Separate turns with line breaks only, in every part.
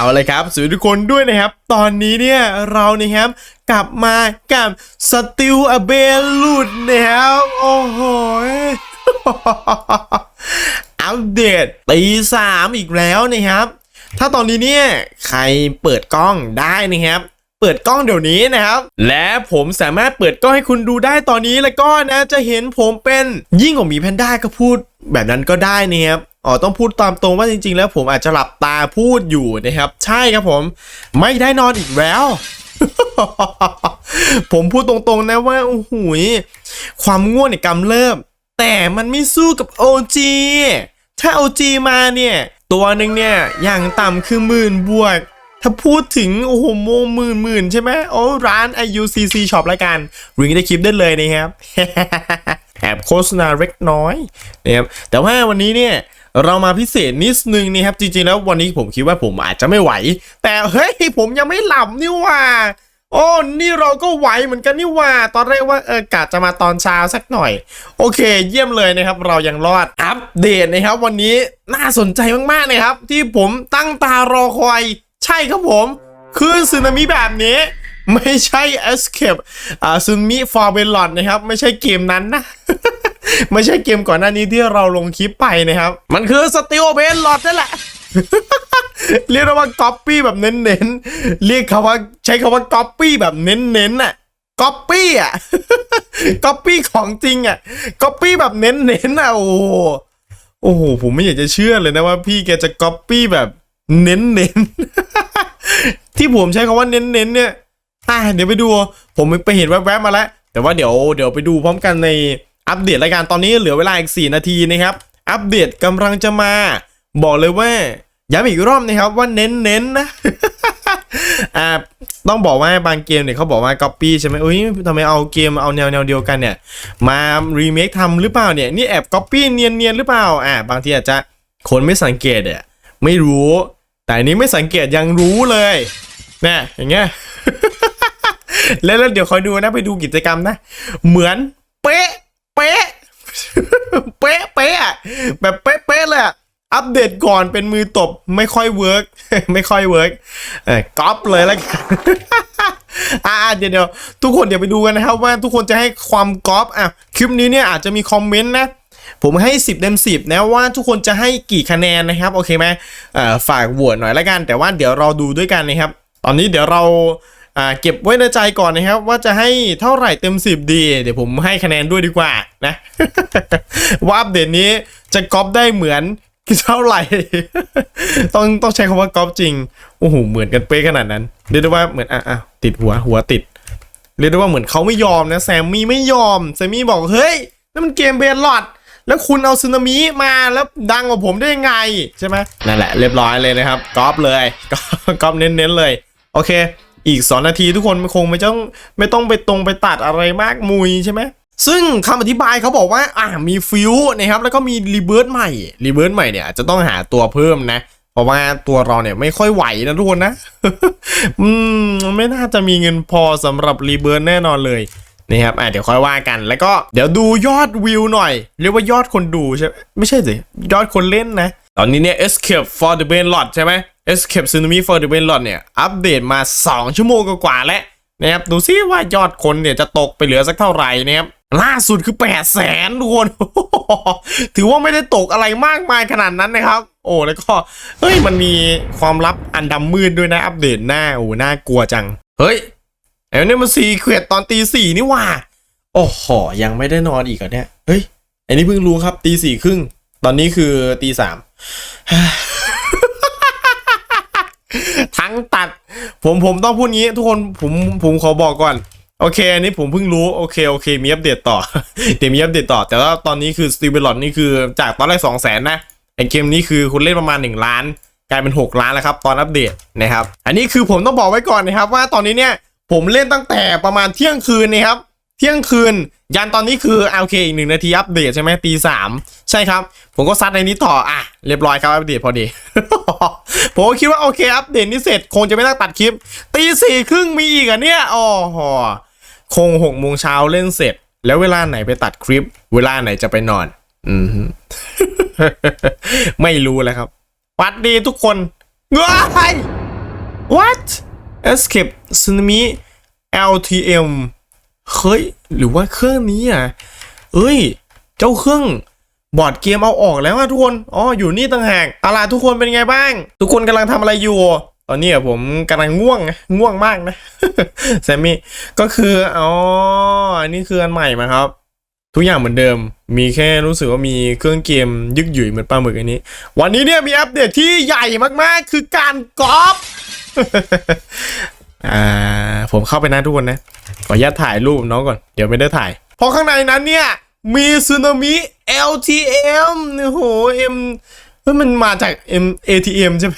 เอาเลยครับสวัสดีทุกคนด้วยนะครับ ตอนนี้เนี่ยเรานะครับกลับมากับสติลอเบลลุดนะครับโอ้โหอัปเดตตีสามอีกแล้วนะครับ ถ้าตอนนี้เนี่ยใครเปิดกล้องได้นะครับเปิดกล้องเดี๋ยวนี้นะครับ และผมสามารถเปิดกล้องให้คุณดูได้ตอนนี้แล้วก็นะจะเห็นผมเป็นยิ่งกว่ามีแพนด้าก็พูดแบบนั้นก็ได้นะครับ อ๋อต้องพูดตามตรงว่าจริง ๆ แล้วผมอาจจะหลับตาพูดอยู่นะครับ ใช่ครับผม ไม่ได้นอนอีกแล้ว ผมพูดตรงๆนะว่าโอ้โหยความง่วงเนี่ยกำเริบแต่มันไม่สู้กับ OG ถ้า OG มาเนี่ย ตัวหนึ่งเนี่ยอย่างต่ำคือหมื่นบวกถ้าพูดถึง โอ้โหโมหมื่นหมื่นใช่ไหมโอ้ร้าน IUCC Shop ละกันริงได้คลิปได้เลยนะครับ แอบโฆษณาเล็กน้อยนะครับแต่ว่าวันนี้เนี่ย เรามาพิเศษนิดนึงนะครับจริงๆแล้ววันนี้ผมคิดว่าผมอาจจะไม่ไหว แต่เฮ้ยผมยังไม่หลับนี่ว่าโอ้นี่เราก็ไหวเหมือนกันนี่ว่า ตอนแรกว่าเออกะจะมาตอนเช้าสักหน่อย โอเค เยี่ยมเลยนะครับ เรายังรอดอัปเดตนะครับ วันนี้น่าสนใจมากๆนะครับ ที่ผมตั้งตารอคอย ใช่ครับผมคือสึนามิแบบนี้ ไม่ใช่ Escape อ่าซึนามิ for b e l o t นะครับ ไม่ใช่เกมนั้นนะ ไม่ใช่เกมก่อนหน้านี้ที่เราลงคลิปไปนะครับ มันคือ Steel b e l o t นั่นแหละเรียกได้ว่าก๊อปปี้แบบเน้นๆ เรียกคำว่าใช้คำว่าก๊อปปี้แบบเน้นๆน่ะก๊อปปี้อะก๊อปปี้ของจริงอะก๊อปปี้แบบเน้นๆอะโอ้โหโอ้โหผมไม่อยากจะเชื่อเลยนะว่าพี่แกจะก๊อปปี้แบบเน้นๆ ที่ผมใช้คำว่าเน้นๆเนี่ยอะเดี๋ยวไปดู ผมไปเห็นแวบๆมาแล้ว แต่ว่าเดี๋ยวเดี๋ยวไปดูพร้อมกันใน อัปเดตรายการตอนนี้เหลือเวลาอีก 4 นาทีนะครับ อัปเดตกำลังจะมา บอกเลยว่าย้ำอีกรอบนะครับว่าเน้นๆนะอ่าต้องบอกว่าบางเกมเนี่ยเขาบอกว่า Copy ใช่ไหมเอ้ยทำไมเอาเกมเอาแนวแนวเดียวกันเนี่ย มารีเมคทำหรือเปล่าเนี่ยนี่แอบ Copy เนียนๆหรือเปล่าอ่าบางทีอาจจะคนไม่สังเกตอะไม่รู้ แต่อันนี้ไม่สังเกตยังรู้เลยเนี่ยอย่างเงี้ยแล้วแล้วเดี๋ยวคอยดูนะไปดูกิจกรรมนะ เหมือนเป๊ะ ป๊ะ เป๊ะเป๊ะแบบเป๊ะเป๊ะเลยอะอัปเดตก่อนเป็นมือตบไม่ค่อยเวิร์กไม่ค่อยเวิร์กเออก๊อปเลยแล้วกันอ่าเดี๋ยวเดี๋ยวทุกคนเดี๋ยวไปดูกันนะครับ ว่าทุกคนจะให้ความก๊อปอะคลิปนี้เนี่ยอาจจะมีคอมเมนต์นะผมให้ 10เต็ม10 นะว่าทุกคนจะให้กี่คะแนนนะครับ โอเคไหมอ่อฝากโหวตหน่อยละกัน แต่ว่าเดี๋ยวเราดูด้วยกันนะครับ ตอนนี้เดี๋ยวเรา อ่าเก็บไว้ในใจก่อนนะครับ ว่าจะให้เท่าไหร่เต็ม 10 ดี เดี๋ยวผมให้คะแนนด้วยดีกว่านะว่าอัปเดตนี้จะก๊อปได้เหมือนเท่าไหร่ ต้องต้องใช้คำว่าก๊อปจริงโอ้โหเหมือนกันเป๊ะขนาดนั้นเรียกได้ว่าเหมือนอะอะติดหัวหัวติดเรียกได้ว่าเหมือนเขาไม่ยอมนะแซมมี่ไม่ยอมแซมมี่บอกเฮ้ยนั่นมันเกมเบลลอดแล้วคุณเอาซึนามิมาแล้วดังกว่าผมได้ยังไงใช่ไหมนั่นแหละเรียบร้อยเลยนะครับก๊อปเลยก๊อปเน้นๆเลย โอเค อีก 2 นาทีทุกคนคงไม่ต้องไม่ต้องไปตรงไปตัดอะไรมากมุยใช่ไหมซึ่งคำอธิบายเขาบอกว่าอ่ามีฟิวนะครับแล้วก็มีรีเบิร์ตใหม่รีเบิร์ตใหม่เนี่ยจะต้องหาตัวเพิ่มนะ เพราะว่าตัวเราเนี่ยไม่ค่อยไหวนะทุกคนนะ อืมไม่น่าจะมีเงินพอสำหรับรีเบิร์ตแน่นอนเลยนะครับอะเดี๋ยวค่อยว่ากันแล้วก็เดี๋ยวดูยอดวิวหน่อย เรียกว่ายอดคนดูใช่ไมไม่ใช่สิยอดคนเล่นนะ ตอนนี้เนี่ย Escape for the Brain Lot ใช่ไหม Escape Tsunami for the Brain Lot เนี่ย อัปเดตมา 2 ชั่วโมงกว่าแล้วนะครับดูซิว่ายอดคนเนี่ยจะตกไปเหลือสักเท่าไหร่นะครับล่าสุดคือ8 0 0แสนทุกคนถือว่าไม่ได้ตกอะไรมากมายขนาดนั้นนะครับ โอ้แล้วก็เฮ้ยมันมีความลับอันดำมืดด้วยนะอัปเดตหน้าโอ้น่ากลัวจัง เฮ้ยไอ้เนี่มันซีเควตตอนตีสี่นี่ว่าโอ้โหยังไม่ได้นอนอีกเหรอเนี่ยเฮ้ยอันนี้เพิ่งรู้ครับตีสี่ครึ่งตอนนี้คือตีสาม ทั้งตัด ผมผมต้องพูดงี้ ทุกคนผมผมขอบอกก่อน โอเค อันนี้ผมเพิ่งรู้ โอเคโอเค มีอัปเดตต่อ เดี๋ยวมีอัปเดตต่อ แต่ว่าตอนนี้คือสตีเบลอนนี่คือจากตอนแรกสองแสนนะไอเกมนี้คือคุณเล่นประมาณ 1 ล้าน กลายเป็น 6 ล้านแล้วครับ ตอนอัปเดตนะครับ อันนี้คือผมต้องบอกไว้ก่อนนะครับ ว่าตอนนี้เนี่ยผมเล่นตั้งแต่ประมาณเที่ยงคืนนะครับเที่ยงคืน ยันตอนนี้คือโอเคอีกหนึ่งนาทีอัปเดตใช่ไหมตีสามใช่ครับ ผมก็ซัดในนี้ต่ออะเรียบร้อยครับอัปเดตพอดี ผมคิดว่าโอเคอัปเดตนี้เสร็จคงจะไม่ต้องตัดคลิป ตีสี่ครึ่งมีอีกอะเนี่ยอ๋อหอคงหกโมงเช้าเล่นเสร็จ แล้วเวลาไหนไปตัดคลิป เวลาไหนจะไปนอน อืมไม่รู้แล้วครับหวัดดีทุกคนเงย what escape tsunami LTM เฮ้ย หรือว่าเครื่องนี้อะ เอ้ย เจ้าเครื่อง บอร์ดเกมเอาออกแล้วอะทุกคน อ๋อ อยู่นี่ต่างหากเอาล่ะทุกคนเป็นไงบ้าง ทุกคนกำลังทำอะไรอยู่ ตอนนี้ผมกำลังง่วงนะง่วงมากนะแซมมี่ ก็คือ อ๋อ อันนี้คืออันใหม่มาครับ ทุกอย่างเหมือนเดิม มีแค่รู้สึกว่ามีเครื่องเกมยึกหยุ่ยเหมือนปลาหมึกอันนี้ วันนี้เนี่ยมีอัปเดตที่ใหญ่มากๆ คือการกอล์ฟอ่า ผมเข้าไปนะทุกคนนะ ขออนุญาตถ่ายรูปน้องก่อน เดี๋ยวไม่ได้ถ่าย เพราะข้างในนั้นเนี่ย มีสึนามิ LTM โอ้โห M เฮ้ยมันมาจาก M ATM ใช่ไหม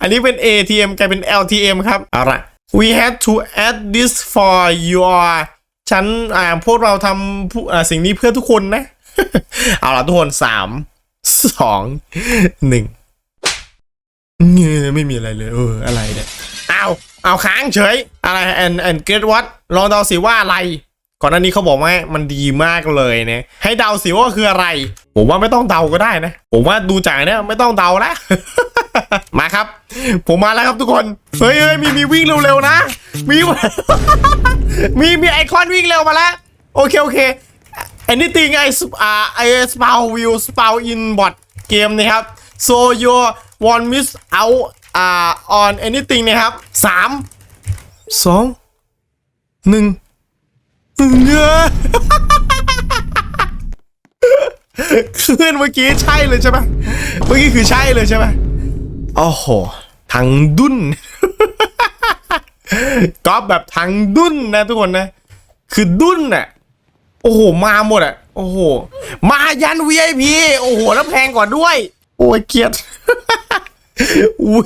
อันนี้เป็น ATM กลายเป็น LTM ครับเอาละ we had to add this for your ฉันอ่าพวกเราทำผู้อ่าสิ่งนี้เพื่อทุกคนนะ เอาละทุกคนสามสองหนึ่งเงยไม่มีอะไรเลยเอออะไรเนี่ยเอาเอาค้างเฉย อะไร and and get what ลองเดาสิว่าอะไร ก่อนหน้านี้เขาบอกว่ามันดีมากเลยนะให้เดาสิว่าคืออะไร ผมว่าไม่ต้องเดาก็ได้นะ ผมว่าดูจากเนี้ยไม่ต้องเดาแล้วมาครับ ผมมาแล้วครับทุกคนเฮ้ยเฮ้ยมีมีวิ่งเร็วๆนะ มีมีมีไอคอนวิ่งเร็วมาแล้วโอเคโอเค anything I sp- อ่า I spout will spout in bot เกมนะครับ so you won't miss out อ่า on anything นะครับสามสองหนึ่ง เงอขึ้นเมื่อกี้ใช่เลยใช่ไหมเมื่อกี้คือใช่เลยใช่ไหมโอ้โหทั้งดุนก๊อปแบบทั้งดุนนะทุกคนนะ คือดุนน่ะโอ้โห มาหมดอะ โอ้โห มายัน VIP โอ้โห แล้วแพงกว่าด้วย โอ้ยเกียด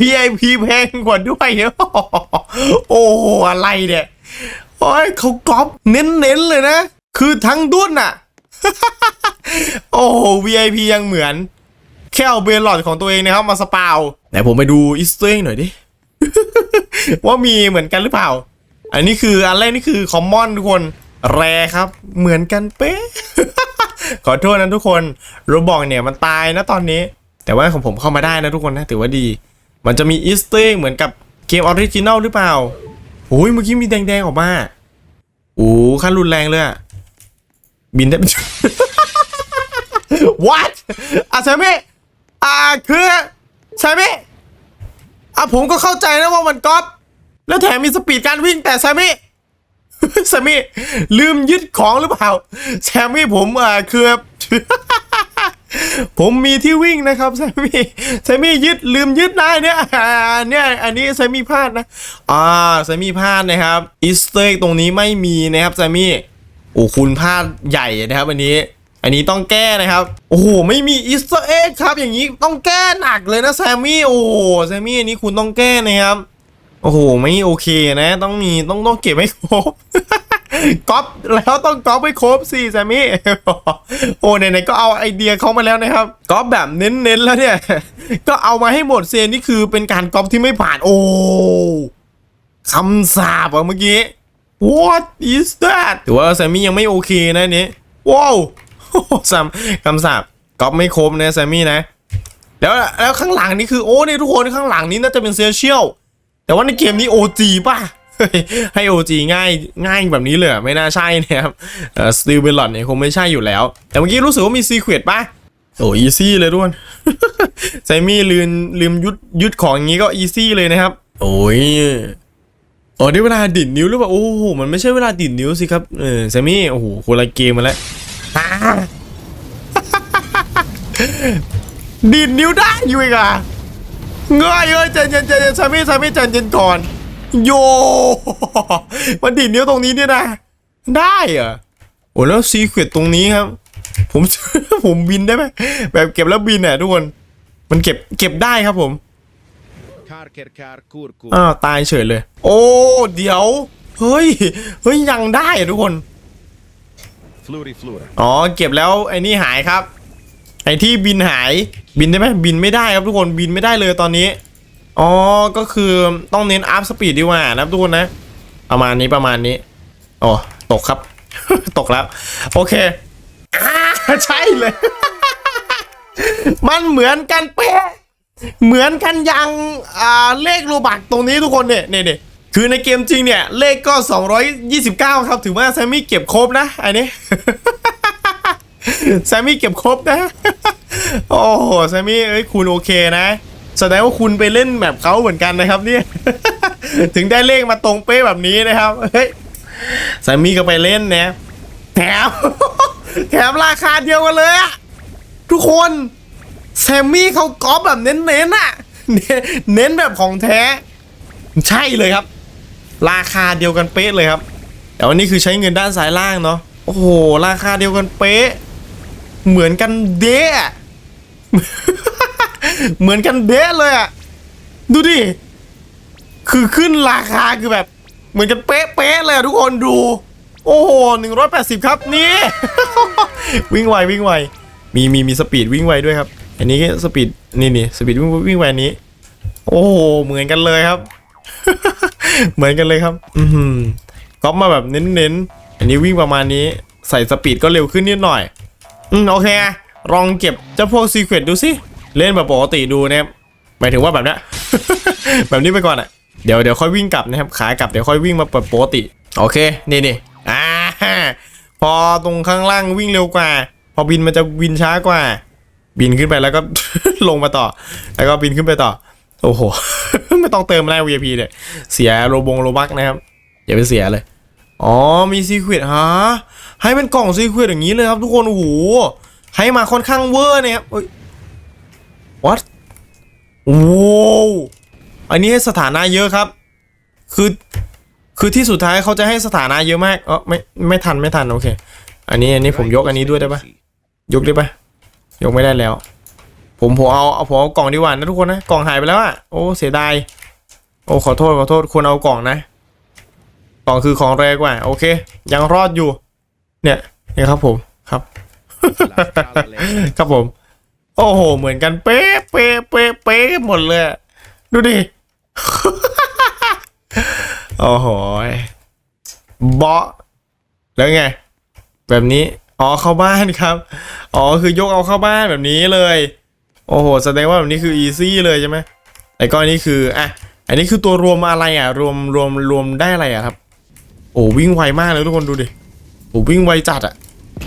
VIP แพงกว่าด้วย โอ้โห อะไรเนี่ย โอ้ยเขาก๊อปเน้นๆเลยนะ คือทั้งดุนน่ะโอ้โห VIP ยังเหมือน แค่เอาเบลลอดของตัวเองนะครับมาสปาวไหนผมไปดูอีสเตอร์หน่อยดิ ว่ามีเหมือนกันหรือเปล่า อันนี้คืออันแรกนี่คือคอมมอนทุกคน แรครับ เหมือนกันเป๊ะ ขอโทษนะทุกคนโรบอกเนี่ยมันตายนะตอนนี้ แต่ว่าของผมเข้ามาได้นะทุกคนนะถือว่าดี มันจะมีอีสเตอร์เหมือนกับเกมออริจินัลหรือเปล่า โอ้ยเมื่อกี้มีแดงๆออกมาโอ้ขั้นรุนแรงเลยอะบินได้ What อะแซมมี่อ่าคือแซมมี่อะผมก็เข้าใจนะว่ามันก๊อปแล้วแถมมีสปีดการวิ่งแต่แซมมี่แซมมี่ลืมยึดของหรือเปล่าแซมมี่ผมอ่าคือ ผมมีที่วิ่งนะครับแซมมี่แซมมี่ยึดลืมยึดได้เนี่ยเนี่ยอันนี้แซมมี่พลาดนะอ่าแซมมี่พลาดนะครับอีสเตอร์ตรงนี้ไม่มีนะครับแซมมี่โอ้คุณพลาดใหญ่นะครับอันนี้อันนี้ต้องแก้นะครับ โอ้โห ไม่มีอีสเตอร์เอ็กครับ อย่างนี้ต้องแก้หนักเลยนะแซมมี่ โอ้โห แซมมี่อันนี้คุณต้องแก้นะครับ โอ้โห ไม่โอเคนะ ต้องมี ต้องต้องเก็บให้ครบ ก๊อปแล้วต้องก๊อปให้ครบสิแซมมี่โอ้ไหนๆก็เอาไอเดียเขามาแล้วนะครับก๊อปแบบเน้นๆแล้วเนี่ย ก็เอามาให้หมดเซนนี่คือเป็นการก๊อปที่ไม่ผ่านโอ้คำสาบอะเมื่อกี้ What is that ถือว่าแซมมี่ยังไม่โอเคนะนี้ว้าวซ้ำคำสาบก๊อปไม่ครบนะแซมมี่นะ แล้วแล้วข้างหลังนี่คือโอ้เนี่ยทุกคนข้างหลังนี้น่าจะเป็นเซเชียลแต่ว่าในเกมนี้ OG ป่ะ ให้ OG ง่ายง่ายแบบนี้เลยไม่น่าใช่นะครับสตีลเบลลอนเนี่ยคงไม่ใช่อยู่แล้ว แต่เมื่อกี้รู้สึกว่ามีซีเควตป่ะโอ้อีซี่เลยทุกคนไซมี่ลืมลืมยุดยุดของอย่างงี้ก็อีซี่เลยนะครับ โอ้ยอ๋อได้เวลาดิ่นนิ้วหรือเปล่าโอ้โหมันไม่ใช่เวลาดิ่นนิ้วสิครับเออไซมี่โอ้โหคนละเกมมาแล้วดิ่นนิ้วได้อยู่อีกอะเงยเอ้ยใจเย็นใจเย็นซมี่ซมี่ใจเย็นก่อน โย มันดิดนิ้วตรงนี้เนี่ยนะ ได้เหรอโอ้แล้วซีเควตตรงนี้ครับ ผมผมบินได้ไหมแบบเก็บแล้วบินอะทุกคน มันเก็บเก็บได้ครับผม
Kar ker kar kur kur.
อ้าวตายเฉยเลย โอ้ เดี๋ยว เฮ้ย เฮ้ยยังได้อะทุกคน
Fluri flura.
อ๋อเก็บแล้วไอ้นี่หายครับ ไอ้ที่บินหายบินได้ไหมบินไม่ได้ครับทุกคนบินไม่ได้เลยตอนนี้ อ๋อ ก็คือต้องเน้นอัพสปีดดีกว่านะทุกคนนะ ประมาณนี้ประมาณนี้อ๋อตกครับ ตกแล้ว โอเคอใช่เลย มันเหมือนกันเป๊ะเหมือนกันยังอ่าเลขโลบักตรงนี้ทุกคนเนี่ยเนี่ยเนี่ยคือในเกมจริงเนี่ย เลขก็ 229 ครับ ถือว่าแซมมี่เก็บครบนะอันนี้แซมมี่เก็บครบนะ โอ้โหแซมมี่เอ้ยคุณโอเคนะ แสดงว่าคุณไปเล่นแบบเขาเหมือนกันนะครับเนี่ย ถึงได้เลขมาตรงเป๊ะแบบนี้นะครับ เฮ้ยแซมมี่ก็ไปเล่นนะแถมแถมราคาเดียวกันเลยอะทุกคนแซมมี่เขาก๊อปแบบเน้นๆน้นเน้นแบบของแท้ ใช่เลยครับ ราคาเดียวกันเป๊ะเลยครับ แต่วันนี้คือใช้เงินด้านซ้ายล่างเนาะโอ้โห ราคาเดียวกันเป๊ะ เหมือนกันเดะอะ เหมือนกันเดะเลยอะดูดิ คือขึ้นราคาคือแบบ เหมือนกันเป๊ะๆเลยทุกคนดู โอ้โหหนึ่งร้อยแปดสิบครับนี่ วิ่งไววิ่งไว มีมีมีสปีดวิ่งไวด้วยครับ อันนี้สปีดนี่นี่สปีดวิ่งวิ่งไวนี้ โอ้โหเหมือนกันเลยครับ เหมือนกันเลยครับ อือหือก๊อปมาแบบเน้นๆ อันนี้วิ่งประมาณนี้ใส่สปีดก็เร็วขึ้นนิดหน่อย อืมโอเค ลองเก็บเจ้าพวกซีเครตดูสิ เล่นแบบปกติดูนะครับหมายถึงว่าแบบนี้ แบบนี้ไปก่อนอะเดี๋ยวเดี๋ยวค่อยวิ่งกลับนะครับขากลับเดี๋ยวค่อยวิ่งมาเปิดปกติ โอเคนี่นี่อ่าพอตรงข้างล่างวิ่งเร็วกว่า พอบินมันจะบินช้ากว่า บินขึ้นไปแล้วก็ลงมาต่อ แล้วก็บินขึ้นไปต่อ โอ้โหไม่ต้องเติมแล้ว VIP เนี่ยเสียโรบงโรบักนะครับอย่าไปเสียเลยอ๋อมีซีควิดฮะให้เป็นกล่องซีควิดอย่างนี้เลยครับทุกคนโอ้โหให้มาค่อนข้างเวอร์นะครับเอ้ย what โอ้อันนี้ให้สถานะเยอะครับ คือ คือที่สุดท้ายเขาจะให้สถานะเยอะมากเออไม่ไม่ทันไม่ทันโอเค อันนี้อันนี้ผมยกอันนี้ด้วยได้ปะยกได้ปะยกไม่ได้แล้ว ผมผมเอาเอาผมเอากล่องดีกว่านะทุกคนนะกล่องหายไปแล้วอะโอ้เสียดายโอ้ขอโทษขอโทษควรเอากล่องนะกล่องคือของแรงกว่า โอเค ยังรอดอยู่ เนี่ยเนี่ยครับผมครับ ครับผม โอ้โห เหมือนกันเป๊ะเป๊ะเป๊ะเป๊ะหมดเลย ดูดิ โอ้โหเบาะแล้วไง แบบนี้ อ๋อเข้าบ้านครับ อ๋อคือยกเอาเข้าบ้านแบบนี้เลย โอ้โห แสดงว่าแบบนี้คืออีซี่เลยใช่ไหมแต่ก็อันนี้คือ อะ อันนี้คือตัวรวมอะไรอะ รวมรวมรวมได้อะไรอะครับ โอ้วิ่งไวมากเลยทุกคนดูดิ โอ้วิ่งไวจัดอะ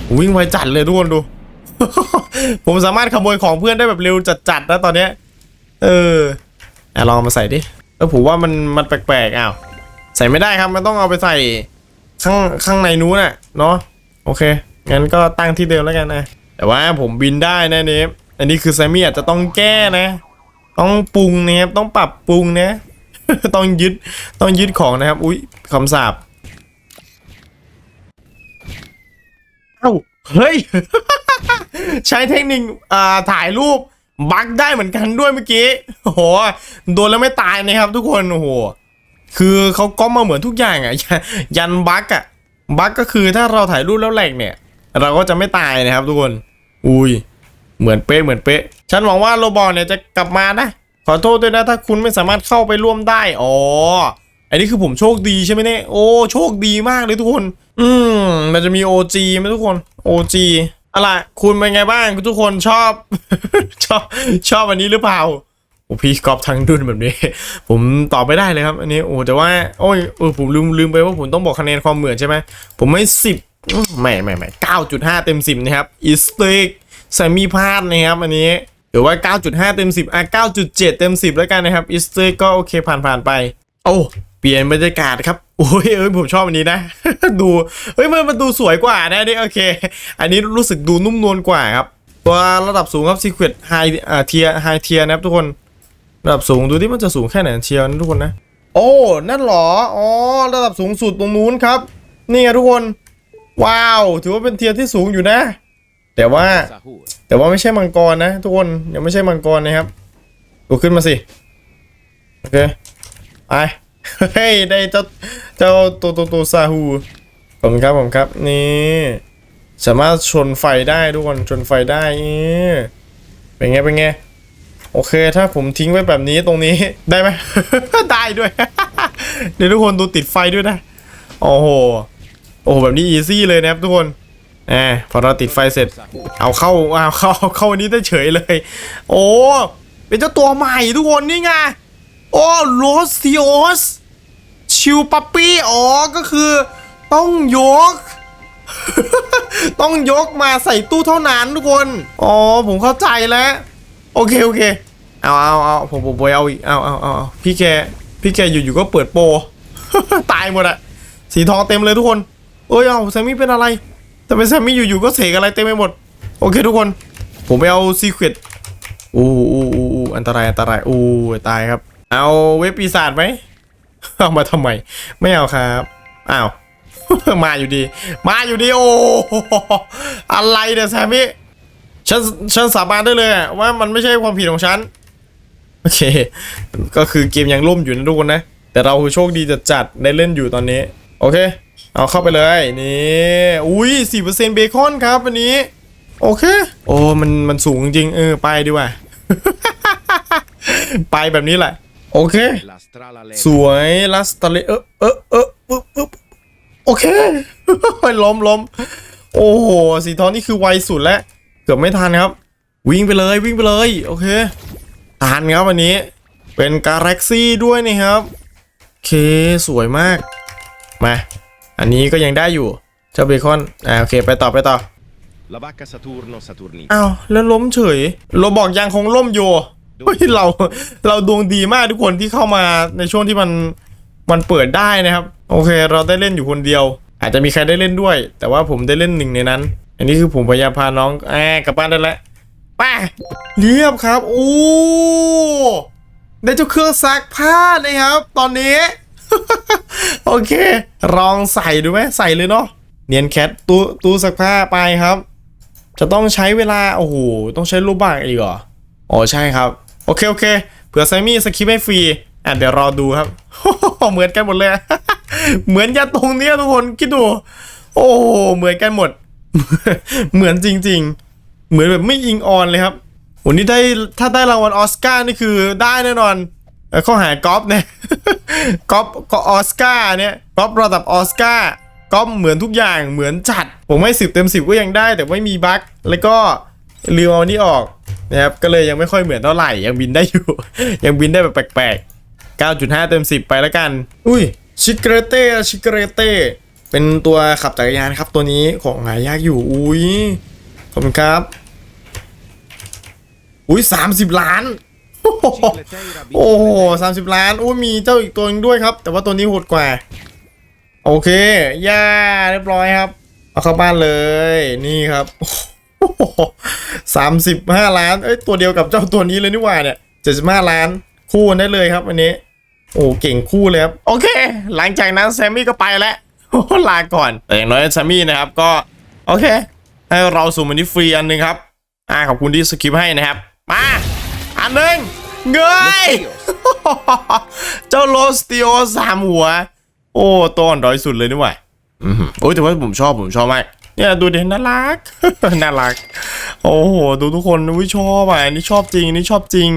โอ้วิ่งไวจัดเลยทุกคนดู ผมสามารถขโมยของเพื่อนได้แบบเร็วจัดๆนะตอนเนี้ย เอออะลองมาใส่ดิเออผมว่ามันมันแปลกๆอ้าวใส่ไม่ได้ครับมันต้องเอาไปใส่ข้างข้างในนู้นน่ะเนาะโอเคงั้นก็ตั้งที่เดิมแล้วกันนะแต่ว่าผมบินได้นะเนฟอันนี้คือแซมมี่อาจจะต้องแก้นะ ต้องปรุงนะครับต้องปรับปรุงนะ ต้องยึดต้องยึดของนะครับ อุ๊ยคำสาปเอ้าเฮ้ย ใช้เทคนิคถ่ายรูปบั๊กได้เหมือนกันด้วยเมื่อกี้โอ้โหโดนแล้วไม่ตายนะครับ ทุกคนโอ้โหคือเขาก๊อปมาเหมือนทุกอย่างอะยันยันบั๊กอะบั๊กก็คือถ้าเราถ่ายรูปแล้วแหลกเนี่ย เราก็จะไม่ตายนะครับ ทุกคน อุ้ยเหมือนเป๊ะเหมือนเป๊ะ ฉันหวังว่าโรบอทเนี่ยจะกลับมานะ ขอโทษด้วยนะถ้าคุณไม่สามารถเข้าไปร่วมได้ อ๋อ อันนี้คือผมโชคดีใช่ไหมเนี่ย โอ้ โชคดีมากเลยทุกคน อืม มันจะมี OG ไหมทุกคน OG อะไรคุณเป็นไงบ้างทุกคนชอบ ชอบชอบอันนี้หรือเปล่าโอ้พี่กอล์ฟทั้งดุนแบบนี้ ผมตอบไม่ได้เลยครับ อันนี้โอ้แต่ว่าโอ้ยเออผมลืมลืมไปว่าผมต้องบอกคะแนนความเหมือนใช่ไหมผมไม่สิบไม่ไม่ไม่เก้าจุดห้าเต็มสิบนะครับอีสต็กแซมมี่พลาดนะครับอันนี้หรือว่า 9.5 เต็ม 10 อะ 9.7 เต็ม 10 แล้วกันนะครับอีสเต็กก็โอเคผ่านผ่านไป โอ้ เปลี่ยนบรรยากาศครับโอ้ยเอ้ยผมชอบอันนี้นะ ดูเฮ้ยมันมันดูสวยกว่านะนี่โอเค อันนี้รู้สึกดูนุ่มนวลกว่าครับ ตัวระดับสูงครับ Secret High อ่าเทีย High เทียนะครับทุกคนระดับสูงดูที่มันจะสูงแค่ไหนเชียวนะทุกคนนะ โอ้นั่นหรออ๋อระดับสูงสุดตรงนู้นครับ นี่ไงทุกคน ว้าว ถือว่าเป็นเทียร์ที่สูงอยู่นะ แต่ว่าแต่ว่าไม่ใช่มังกรนะ ทุกคนยังไม่ใช่มังกรนะครับดูขึ้นมาสิโอเคไป เฮ้ยได้เจ้าเจ้าตัวตัวตัวซาฮูผมครับผมครับนี่สามารถชนไฟได้ทุกคนชนไฟได้นี่เป็นไงเป็นไงโอเค ถ้าผมทิ้งไว้แบบนี้ตรงนี้ได้ไหมได้ด้วย เดี๋ยวทุกคนดูติดไฟด้วยนะ โอ้โห โอ้โหแบบนี้อีซี่เลยนะครับทุกคนแหมพอเราติดไฟเสร็จ เอาเข้าเอาเข้าเข้าอันนี้ได้เฉยเลย โอ้ เป็นเจ้าตัวใหม่ทุกคนนี่ไง โอ้โรสซิโอส ชิวปัปปี้อ๋อก็คือต้องยก ต้องยกมาใส่ตู้เท่านั้นทุกคน อ๋อ ผมเข้าใจแล้ว โอเค โอเค เอาเอาเอาผมผมไปเอาอีกเอาเอาเอาพี่แก พี่แกอยู่ๆก็เปิดโป ตายหมดอะสีทองเต็มเลยทุกคน เอ้ย เอาแซมมี่เป็นอะไรทำไมแซมมี่อยู่ๆก็เสกอะไรเต็มไปหมด โอเคทุกคน ผมไปเอาซีเครตอู้อู้อู้อู้อันตราย อันตรายอู้ตายครับ เอาเว็บปีศาจไหม เอามาทำไม ไม่เอาครับ อ้าว มาอยู่ดี มาอยู่ดีโอ้อะไรเนี่ยแซมมี่ฉันฉันสาบานได้เลยว่ามันไม่ใช่ความผิดของฉัน โอเค ก็คือเกมยังล่มอยู่นะทุกคนนะ แต่เราคือโชคดีจัดจัดได้เล่นอยู่ตอนนี้ โอเค เอาเข้าไปเลยนี่อุ้ยสี่เปอร์เซ็นต์เบคอนครับวันนี้ โอเค โอ้มันมันสูงจริงเออไปดีกว่า ไปแบบนี้แหละ โอเค
La strala
สวยลัสตาเลเออเออเออปึ๊บปึ๊บโอเคล้มล้มโอ้โหสีทองนี่คือไวสุดแล้วเกือบไม่ทันครับ วิ่งไปเลยวิ่งไปเลย โอเคทันครับวันนี้ เป็นกาแล็กซี่ด้วยนี่ครับโอเคสวยมากมาอันนี้ก็ยังได้อยู่เจ้าเบคอนอ่าโอเคไปต่อไปต่อ
La vacca Saturno Saturnita.
อ้าวแล้วล้มเฉยเราบอกยังคงล่มอยู่ เฮ้ยเราเราดวงดีมากทุกคนที่เข้ามาในช่วงที่มันมันเปิดได้นะครับ โอเค เราได้เล่นอยู่คนเดียว อาจจะมีใครได้เล่นด้วย แต่ว่าผมได้เล่นหนึ่งในนั้น อันนี้คือผมพยายามพาน้องแอบกลับบ้านได้แล้วไป้าเรียบครับโอ้ได้เจ้าเครื่องซักผ้านะครับ ตอนนี้ โอเค ลองใส่ดูไหมใส่เลยเนาะเนียนแคทตู้ตู้ซักผ้าไปครับ จะต้องใช้เวลา โอ้โหต้องใช้รูปบากอีกเหรออ๋อใช่ครับ โอเคโอเคเผื่อไซมี่สคริปให้ฟรีอะเดี๋ยวรอดูครับ เหมือนกันหมดเลย เหมือนยันตรงเนี้ยทุกคนคิดดู โอ้เหมือนกันหมด เหมือนจริง ๆ เหมือนแบบไม่ยิงออนเลยครับวันนี้ได้ถ้าได้รางวัลออสการ์นี่คือได้แน่นอนเข้อหากอฟเนี่ยกอฟก็ออสการ์เนี่ยกอฟระดับออสการ์กอฟเหมือนทุกอย่างเหมือนจัด ผมให้สิบเต็มสิบก็ยังได้แต่ไม่มีบั๊กแล้วก็ลืมเอาอันนี้ออก นะครับก็เลยยังไม่ค่อยเหมือนเท่าไหร่ยังบินได้อยู่ ยังบินได้แบบแปลกๆ 9.5 เต็ม 10 ไปแล้วกัน อุ้ยชิเกเรเต้ชิเกเรเต้เป็นตัวขับจักรยานครับตัวนี้ของหายากอยู่อุ้ยขอบคุณครับอุ้ย30ล้าน
Cicleteira
โอ้โหสามสิบล้านอุ้ยมีเจ้าอีกตัวหนึงด้วยครับ แต่ว่าตัวนี้โหดกว่า โอเค ย่าเรียบร้อยครับ เอาเข้าบ้านเลย นี่ครับ สามสิบห้าล้าน เอ้ยตัวเดียวกับเจ้าตัวนี้เลยนี่หว่าเนี่ยเจ็ดสิบห้าล้านคู่ได้เลยครับอันนี้ โอ้เก่งคู่เลยครับ โอเค หลังจากนั้นแซมมี่ก็ไปแล้วลาก่อน แต่อย่างน้อยแซมมี่นะครับก็ โอเค ให้เราสุ่มอันนี้ฟรีอันหนึ่งครับ อ่าขอบคุณที่สกิปให้นะครับ มา อันหนึ่งเงยเจ้าโรสติโอสามหัว โอ้ตัวอ่อนด้อยสุดเลยนี่หว่าอือหือโอ้ยแต่ว่าผมชอบผมชอบมาก เนี่ยดูเด่นน่ารัก น่ารัก โอ้โห ดูทุกคนวิชอบอะอันนี่ชอบจริงอันนี่ชอบจริง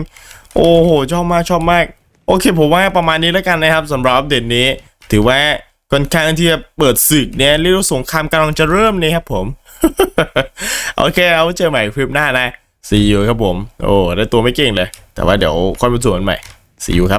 โอ้โห ชอบมากชอบมาก โอเค ผมว่าประมาณนี้แล้วกันนะครับสำหรับอัปเดตนี้ ถือว่าค่อนข้างที่จะเปิดศึกเนี่ยเรียกว่าสงครามกำลังจะเริ่มเลยครับผม โอเคเอาเจอใหม่คลิปหน้านะ see you ครับผม โอ้ได้ตัวไม่เก่งเลย แต่ว่าเดี๋ยวค่อยมาสวนใหม่ see you ครับ